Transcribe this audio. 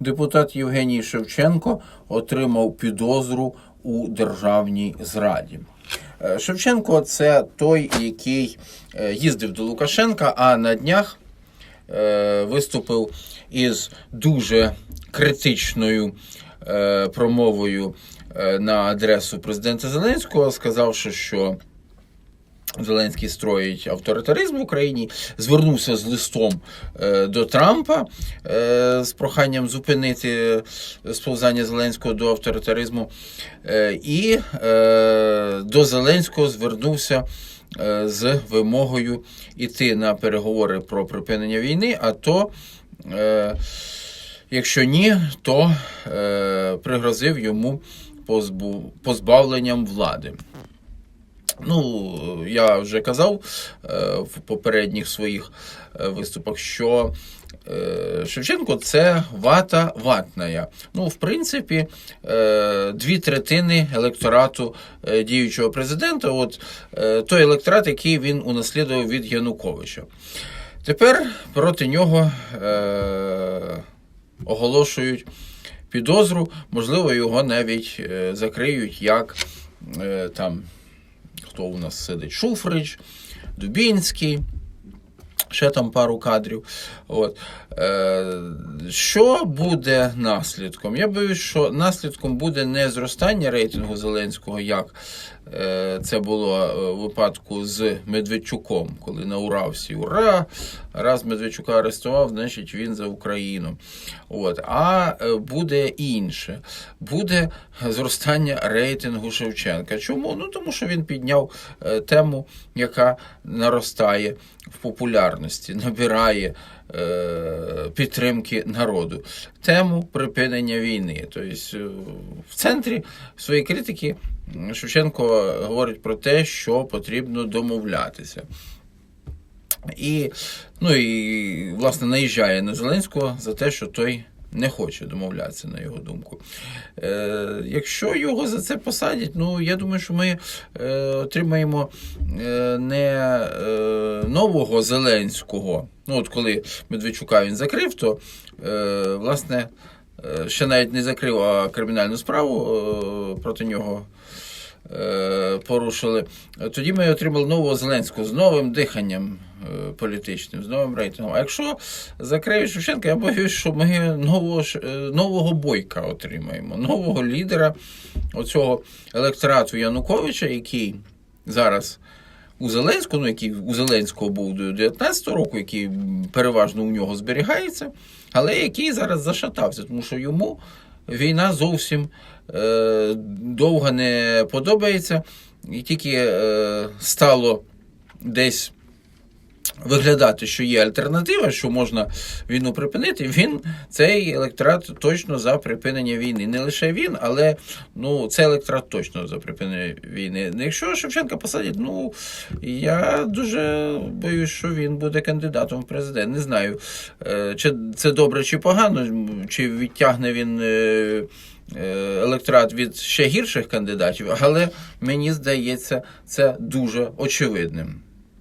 депутат Євгеній Шевченко отримав підозру у державній зраді. Е, Шевченко це той, який е, їздив до Лукашенка, а на днях е, виступив із дуже критичною промовою на адресу президента Зеленського, сказавши, що Зеленський строїть авторитаризм в Україні, звернувся з листом е, до Трампа е, з проханням зупинити сповзання Зеленського до авторитаризму, е, і е, до Зеленського звернувся е, з вимогою іти на переговори про припинення війни, а то. Е, Якщо ні, то е, пригрозив йому позбу, позбавленням влади. Ну, я вже казав е, в попередніх своїх е, виступах, що е, Шевченко це вата ватная. Ну, в принципі, дві третини електорату діючого президента, от той електорат, який він унаслідував від Януковича. Тепер проти нього оголошують підозру, можливо, його навіть закриють як там хто у нас сидить? Шуфрич, Дубінський. Ще там пару кадрів. От. Е, що буде наслідком? Я боюсь, що наслідком буде не зростання рейтингу Зеленського, як е, це було е, в випадку з Медведчуком, коли на ура всі ура! Раз Медведчука арестував, значить він за Україну. От. А е, буде інше. Буде зростання рейтингу Шевченка. Чому? Ну тому що він підняв е, тему, яка наростає в популярності, набирає е, підтримки народу. Тему припинення війни. Тобто е, в центрі своєї критики Шевченко говорить про те, що потрібно домовлятися. І, ну, і, власне, наїжджає на Зеленського за те, що той не хоче домовлятися, на його думку. Е, якщо його за це посадять, ну я думаю, що ми е, отримаємо е, не е, нового Зеленського. Ну, от коли Медведчука він закрив, то е, власне е, ще навіть не закрив а кримінальну справу е, проти нього порушили. Тоді ми отримали нового Зеленського з новим диханням е, політичним, з новим рейтингом. А якщо закриють Шевченка, я боюсь, що ми нового, е, нового бойка отримаємо, нового лідера оцього електорату Януковича, який зараз. У Зеленського, ну який у Зеленського був до 19 року, який переважно у нього зберігається, але який зараз зашатався, тому що йому війна зовсім е, довго не подобається, і тільки е, стало десь виглядати, що є альтернатива, що можна війну припинити, він цей електорат точно за припинення війни. Не лише він, але ну, цей електорат точно за припинення війни. Якщо Шевченка посадять, ну я дуже боюсь, що він буде кандидатом в президент. Не знаю, е, чи це добре чи погано, чи відтягне він. е, е, Електорат від ще гірших кандидатів, але мені здається, це дуже очевидним.